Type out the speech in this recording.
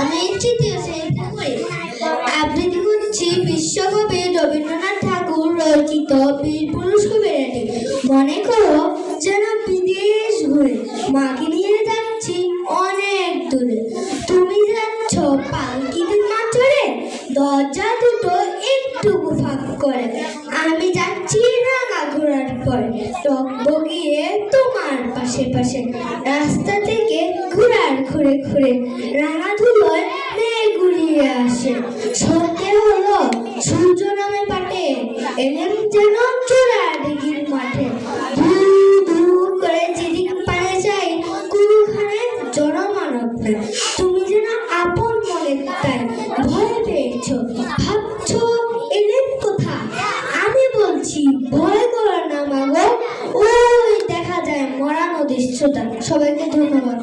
আমি শ্রেণীতে পড়ি আবৃত্তি করছি বিশ্বকবি রবীন্দ্রনাথ ঠাকুর রচিত বীর পুরুষ কবিরাটি মনে করো যেন বিদেশ ঘুরে মাকে নিয়ে যাচ্ছি অনেক দূরে। তুমি যাচ্ছ পালকিতে মাঠরে দরজা দুটো একটু ফাঁক করে। আমি যাচ্ছি রাঙা ঘোড়ার পরে টকবগিয়ে তোমার পাশে পাশে। রাস্তা থেকে ঘোড়ার ঘুরে ঘুরে রাঙা ধুলোয় মেঘ ঘুরিয়ে আসে। সন্ধে হলো সূর্য নামে পাটে, এলেন যেন চোরা ডিগির মাঠে। করে যেদিন পারে যাই কুখানে জনমানব তুমি যেন আপন মনে তাই ভয় পেয়েছ, ভাবছ শ্রোতা সবাইকে ধন্যবাদ।